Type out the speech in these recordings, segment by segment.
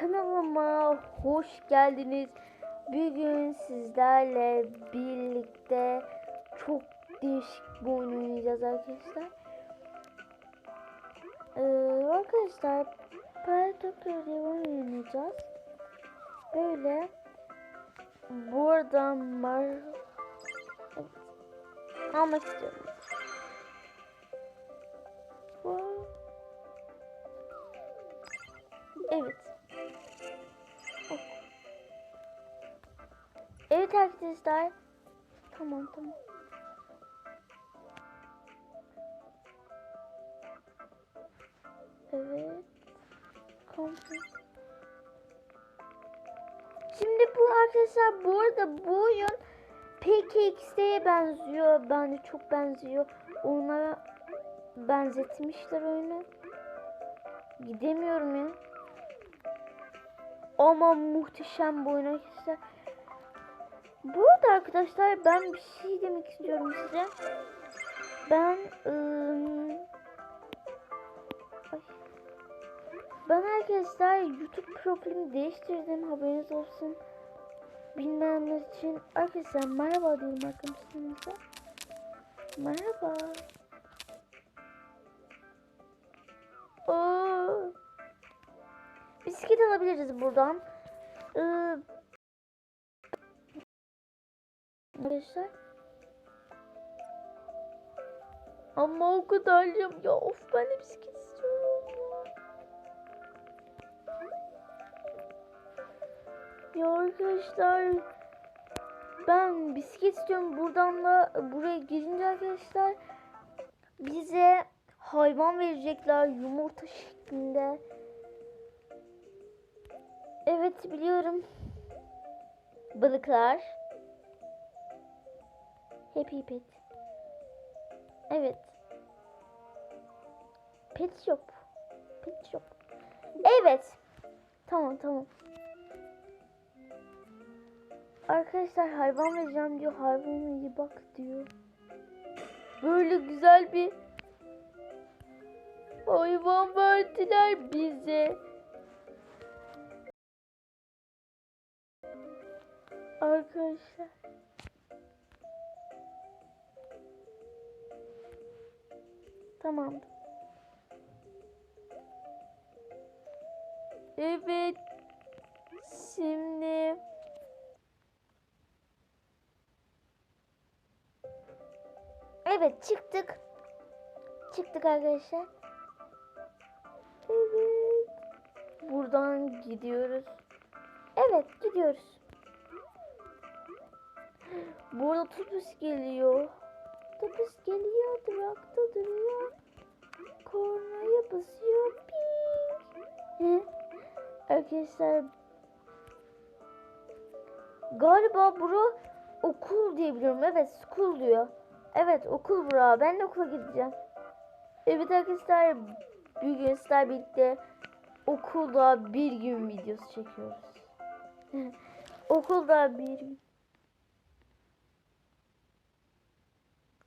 kanalıma hoş geldiniz. Bugün sizlerle birlikte çok değişik bir oyun oynayacağız arkadaşlar. Ee, arkadaşlar Paratopya diye oynayacağız. Böyle buradan mar evet. almak istiyorum. Arkadaşlar. Tamam tamam. Evet. Komple. Şimdi bu arkadaşlar bu arada bu oyun PKX'ye benziyor. Bence çok benziyor. Onlara benzetmişler oyunu. Gidemiyorum ya. Ama muhteşem bu oyun arkadaşlar. Bu arada arkadaşlar ben bir şey demek istiyorum size. Ben ay. ben arkadaşlar YouTube profilimi değiştirdim haberiniz olsun. Bilmeyenler için arkadaşlar merhaba diyorum arkadaşlarımıza. Merhaba. Oo. Bisiklet alabiliriz buradan. Ee, arkadaşlar. Ama o kadar ya, of ben de bisiklet istiyorum. Ya arkadaşlar ben bisiklet istiyorum. Buradan da buraya girince arkadaşlar bize hayvan verecekler yumurta şeklinde. Evet biliyorum. Balıklar. Happy Pet. Evet. Pet Shop. Pet Shop. Evet. Tamam tamam. Arkadaşlar hayvan vereceğim diyor. Hayvana iyi bak diyor. Böyle güzel bir hayvan verdiler bize. Arkadaşlar. Tamam. Evet. Şimdi Evet çıktık. Çıktık arkadaşlar. Evet. Buradan gidiyoruz. Evet gidiyoruz. Burada otobüs geliyor. Otobüs geliyor, durakta duruyor. Kornaya basıyor. Ping. Arkadaşlar galiba bura okul diye biliyorum. Evet, school diyor. Evet, okul bura. Ben de okula gideceğim. Evet arkadaşlar, bugün sizlerle birlikte okulda bir gün videosu çekiyoruz. okulda bir gün.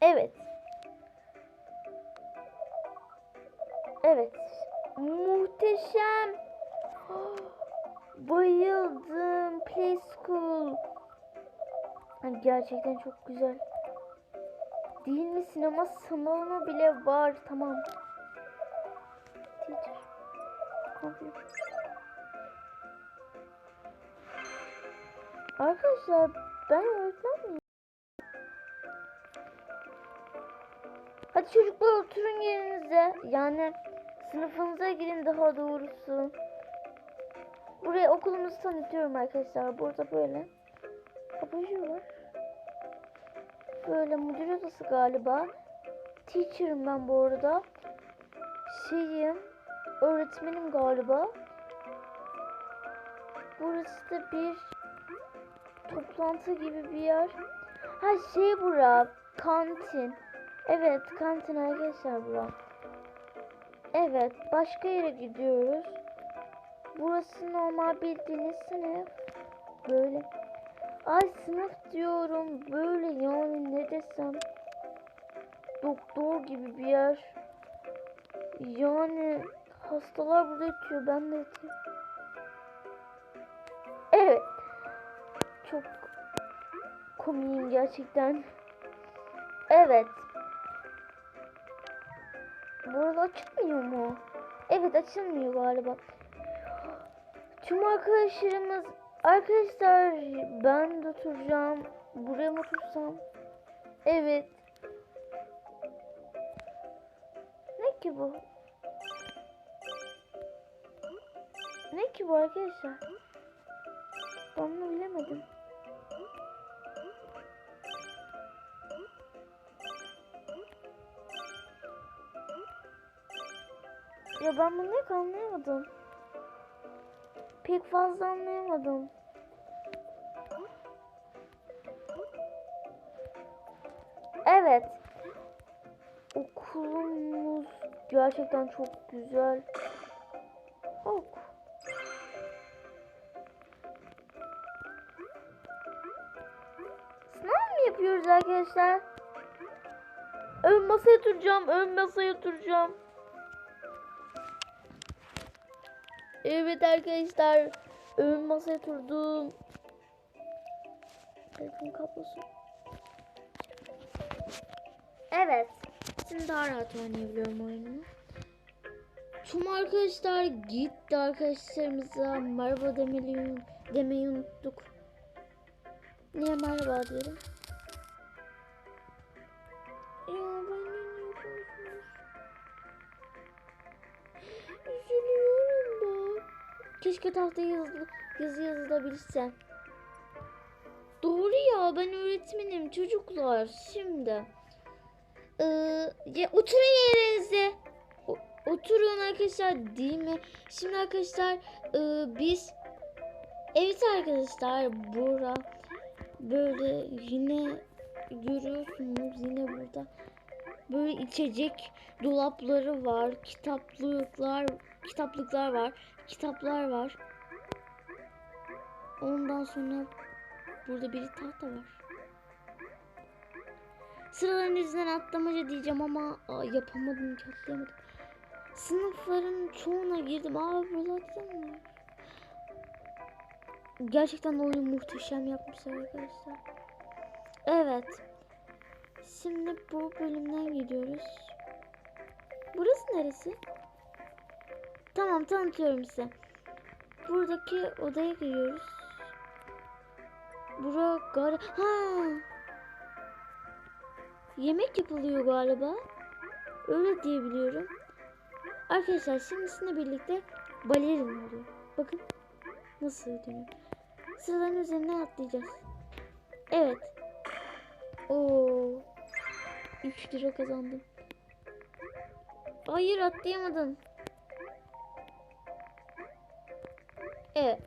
Evet. Evet. Muhteşem. Bayıldım. Play School. Gerçekten çok güzel. Değil mi? Sinema salonu bile var. Tamam. Teacher. Arkadaşlar ben öğretmen miyim? Hadi çocuklar oturun yerinize. Yani sınıfınıza girin daha doğrusu. Buraya okulumuzu tanıtıyorum arkadaşlar. Burada böyle. Var. Böyle müdür odası galiba. Teacher'ım ben bu arada. Şeyim. Öğretmenim galiba. Burası da bir toplantı gibi bir yer. Ha şey bura. Kantin. Evet kantin arkadaşlar bura. Evet başka yere gidiyoruz. Burası normal bildiğiniz sınıf. Böyle. Ay sınıf diyorum. Böyle yani ne desem. Doktor gibi bir yer. Yani hastalar burada yatıyor. Ben de yatayım. çok komiyim gerçekten. Evet. Burada açılmıyor mu? Evet açılmıyor galiba. Tüm arkadaşlarımız arkadaşlar ben de oturacağım. Buraya mı otursam? Evet. Ne ki bu? Ne ki bu arkadaşlar? Ben bunu bilemedim. Ya ben bunu pek anlayamadım. Pek fazla anlayamadım. Evet. Okulumuz gerçekten çok güzel. Ok. Sınav mı yapıyoruz arkadaşlar? Ön masaya oturacağım. Ön masaya oturacağım. Evet arkadaşlar. Ön masaya oturdum. Telefon kablosu. Evet. Şimdi daha rahat oynayabiliyorum oyunu. Tüm arkadaşlar gitti arkadaşlarımıza merhaba demeyi, demeyi unuttuk. Niye merhaba diyorum? Keşke tahtaya yazılı, yazı yazılabilsem. Doğru ya ben öğretmenim çocuklar şimdi. Ee, ya, oturun yerinize. O- oturun arkadaşlar değil mi? Şimdi arkadaşlar e, biz evet arkadaşlar bura böyle yine görüyorsunuz yine burada böyle içecek dolapları var, kitaplıklar, kitaplıklar var, kitaplar var. Ondan sonra burada bir tahta var. Sıraların yüzünden atlamaca diyeceğim ama aa, yapamadım, atlayamadım. Sınıfların çoğuna girdim. Aa buralardan mı? Gerçekten oyunu muhteşem yapmışlar arkadaşlar. Evet. Şimdi bu bölümden gidiyoruz. Burası neresi? Tamam tanıtıyorum size. Buradaki odaya giriyoruz. Bura galiba... Ha! Yemek yapılıyor galiba. Öyle diyebiliyorum. Arkadaşlar şimdi sizinle birlikte balerin oluyor. Bakın nasıl dönüyor. Sıraların üzerine atlayacağız. Evet. Oo. 3 lira kazandım. Hayır atlayamadım. Evet.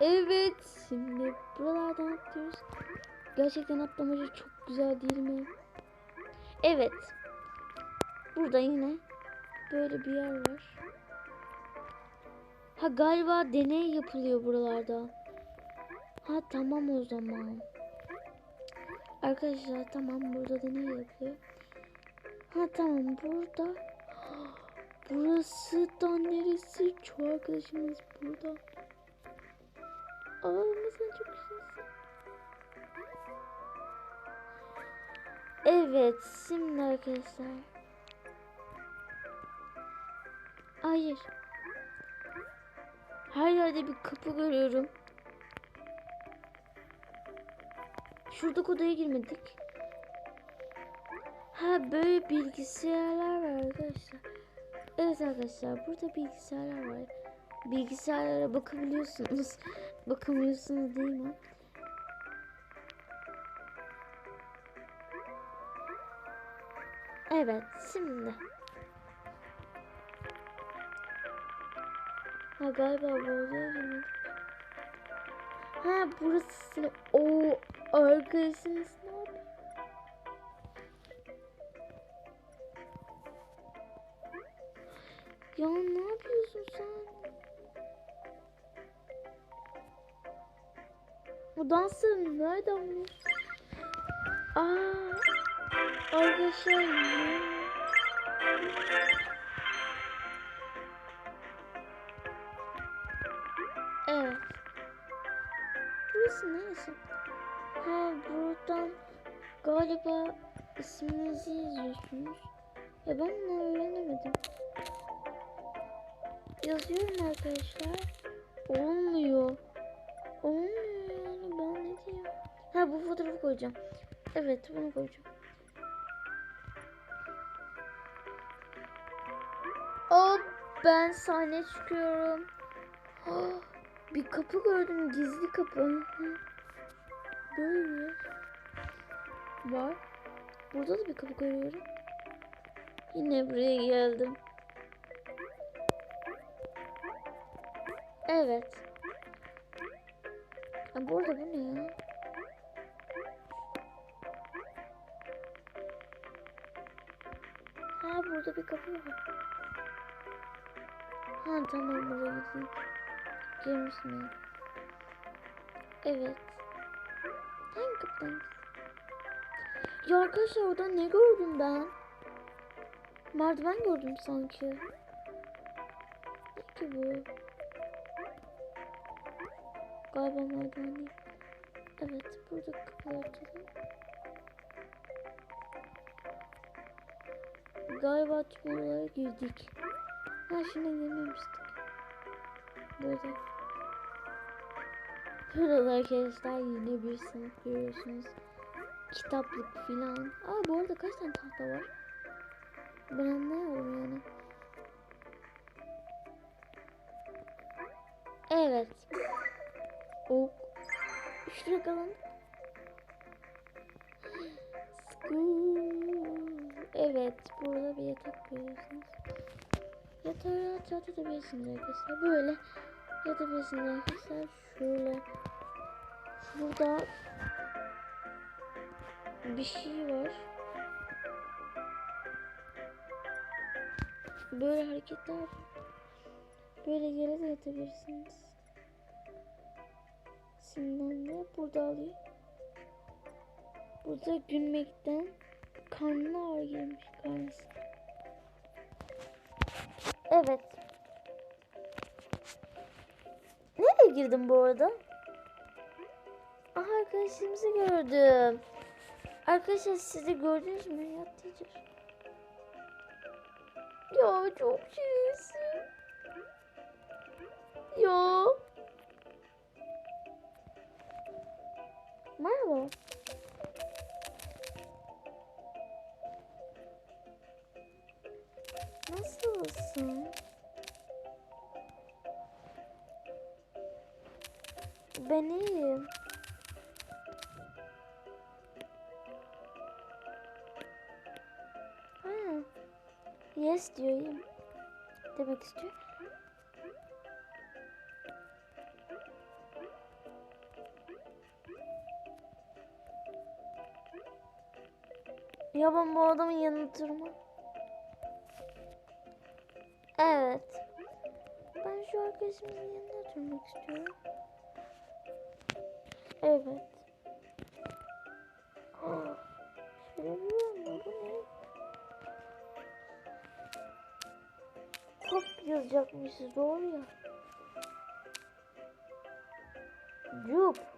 Evet. Şimdi buralardan atlıyoruz. Gerçekten atlamaca çok güzel değil mi? Evet. Burada yine böyle bir yer var. Ha galiba deney yapılıyor buralarda. Ha tamam o zaman. Arkadaşlar tamam burada deney yapılıyor. Ha tamam burada. Burası da neresi? Çoğu arkadaşımız burada. Mesela çok güzelsin. Evet şimdi arkadaşlar. Hayır. Her yerde bir kapı görüyorum. Şurada odaya girmedik. Ha böyle bilgisayarlar var arkadaşlar. Evet arkadaşlar burada bilgisayarlar var. Bilgisayarlara bakabiliyorsunuz. Bakamıyorsunuz değil mi? Evet şimdi. Ha galiba bu girmedik. Ha burası. Oo arkadaşınız Ya ne yapıyorsun sen? Bu dansları nereden buluyorsun? Aa, arkadaşlar ne? Evet. neyse. Ha buradan galiba isminizi yazıyorsunuz. Ya ben bunu öğrenemedim. Yazıyorum arkadaşlar. Olmuyor. Olmuyor yani ben ne diyeyim. Ha bu fotoğrafı koyacağım. Evet bunu koyacağım. Aa, ben sahne çıkıyorum. Ah, bir kapı gördüm gizli kapı. Böyle var. Burada da bir kapı görüyorum. Yine buraya geldim. Evet. Ha, bu bu ne ya? Ha burada bir kapı var. Ha tamam buraya gideyim. Girmişsin ya. Evet. Hangi kapıdan? Ya arkadaşlar orada ne gördüm ben? Merdiven gördüm sanki. Ne ki bu? Galiba merdiven değil. Evet burada kapılar açılıyor. Galiba tüm oralara girdik. Ha şimdi girmemiştik. Burada. Burada da arkadaşlar yine bir sınıf görüyorsunuz. Kitaplık filan. Aa bu arada kaç tane tahta var? Ben anlayamadım yani. Evet. O kalan. School. Evet, burada bir yatak görüyorsunuz. Yatağa rahat rahat yatabilirsiniz arkadaşlar. Böyle yatabilirsiniz arkadaşlar. Şöyle. Burada bir şey var. Böyle hareketler. Böyle yere de yatabilirsiniz. De burada alıyor. Burada gülmekten karnına ağrı girmiş karnısı. Evet. Nereye girdim bu arada? Aha arkadaşlarımızı gördüm. Arkadaşlar siz de gördünüz mü? Yattıcır. Ya çok şirinsin. Ya. Merhaba. Nasılsın? Ben iyiyim. Ha. Yes diyor. Demek istiyor. Ya ben bu adamın yanında durmam. Evet. Ben şu arkadaşımın yanında durmak istiyorum. Evet. Bir anda bu ne? Çok yazacakmışız doğru ya. Cup.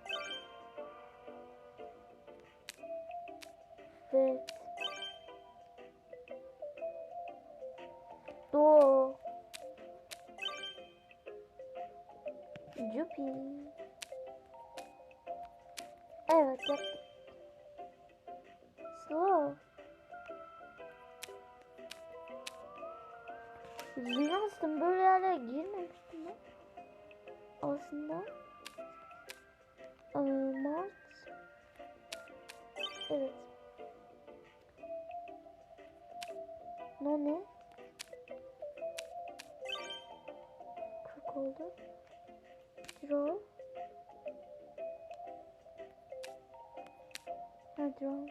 Evet yaptım. Slow. Yunus'tum böyle yerlere girmemiştim ben. Aslında. Ee, Mart. Evet. No ne? 40 oldu. Draw. Ha draw.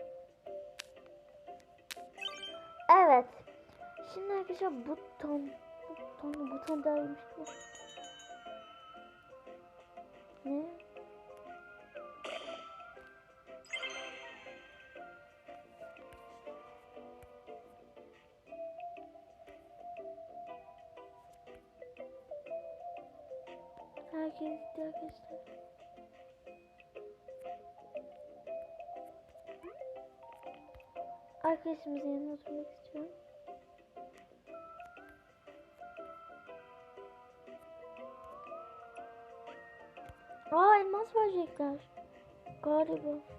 Evet. Şimdi arkadaşlar buton. Buton, buton dermiş. Ne? Herkes arkadaşlar. Arkadaşımızın yanına oturmak istiyorum. Aa elmas verecekler. Galiba.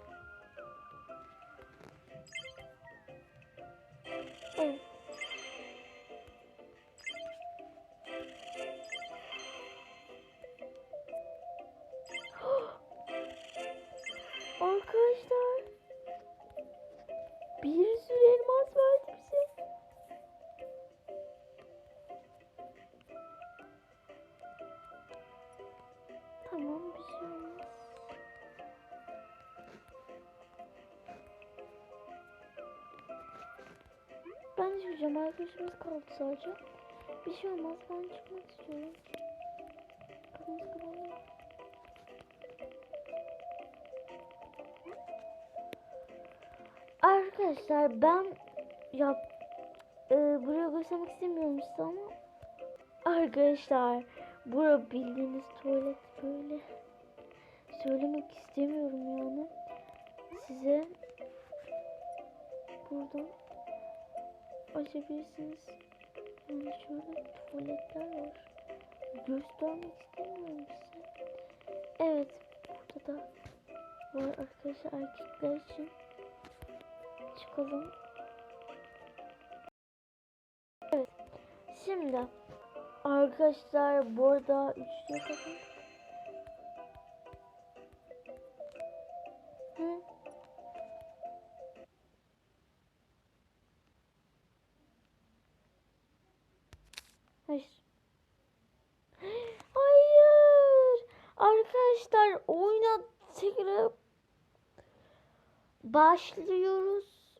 Çıkacağım. Arkadaşımız kaldı sadece. Bir şey olmaz. Ben çıkmak istiyorum. Kapımız kapalı. Arkadaşlar ben ya e, buraya göstermek istemiyorum size ama arkadaşlar bura bildiğiniz tuvalet böyle söylemek istemiyorum yani size buradan açabilirsiniz yani şöyle tuvaletler var göstermek istemiyorum size evet burada da var arkadaşlar erkekler için çıkalım. Evet. Şimdi arkadaşlar bu arada üçlü yapalım. Arkadaşlar oyuna tekrar başlıyoruz.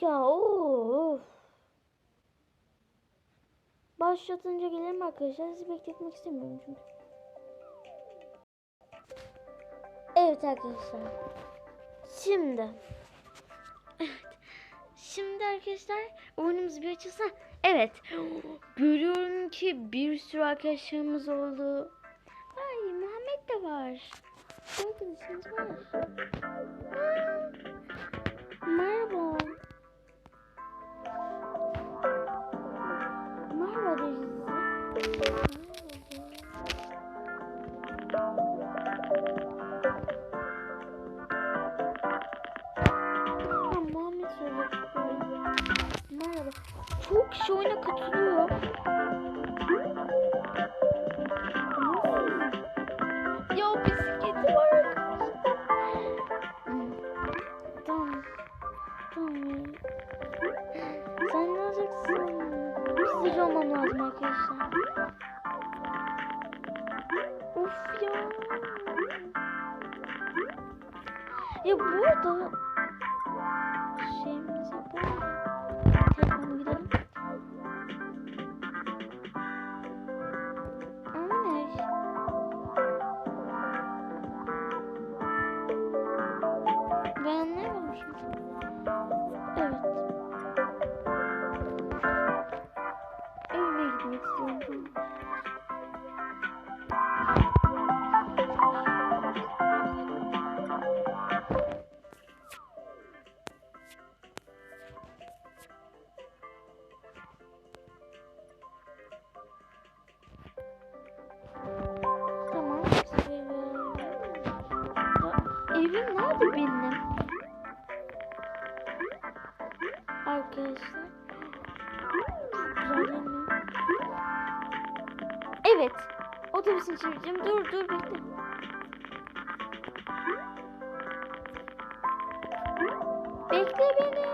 Ya of. Başlatınca gelirim arkadaşlar. Sizi bekletmek istemiyorum çünkü. Evet arkadaşlar. Şimdi. Şimdi arkadaşlar oyunumuz bir açılsa. Evet. Görüyorum ki bir sürü arkadaşlarımız oldu. Muhammed de var. Arkadaşımız var. Aa, Merhaba. Merhaba. Merhaba. Çok kişi oyuna katılıyor. Of ya. Ya bu evim nerede benim? Arkadaşlar. Evet. Otobüsün çevireceğim. Dur dur bekle. Bekle beni.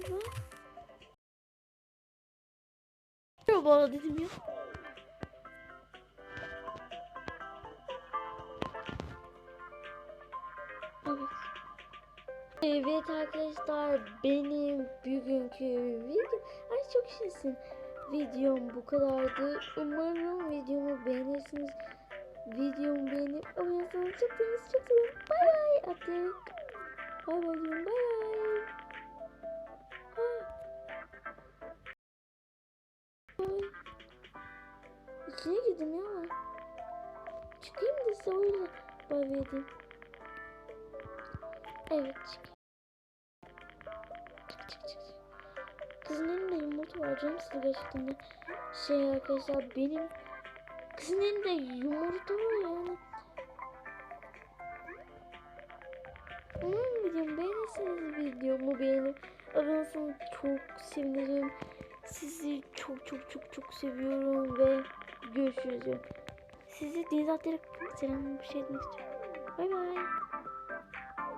merhaba. Merhaba dedim ya. Evet. Arkadaşlar benim bugünkü video ay çok şirinsin. Videom bu kadardı. Umarım videomu beğenirsiniz. Videomu beğenip abone olursanız çok seviniriz. Çok seviyorum. Bay bay artık. Bay bay. Bay bay. İçine girdim ya. Çıkayım da size öyle bay edeyim. Evet çık. Çık çık çık. Kızın elinde yumurta var canım size gerçekten de. Şey arkadaşlar benim kızın elinde yumurta var yani. Hmm, videomu beğenirseniz videomu beğenip abone çok sevinirim. Sizi çok çok çok çok seviyorum ve görüşürüz. Sizi deniz atlayarak selam bir şey demek istiyorum. Bay bay.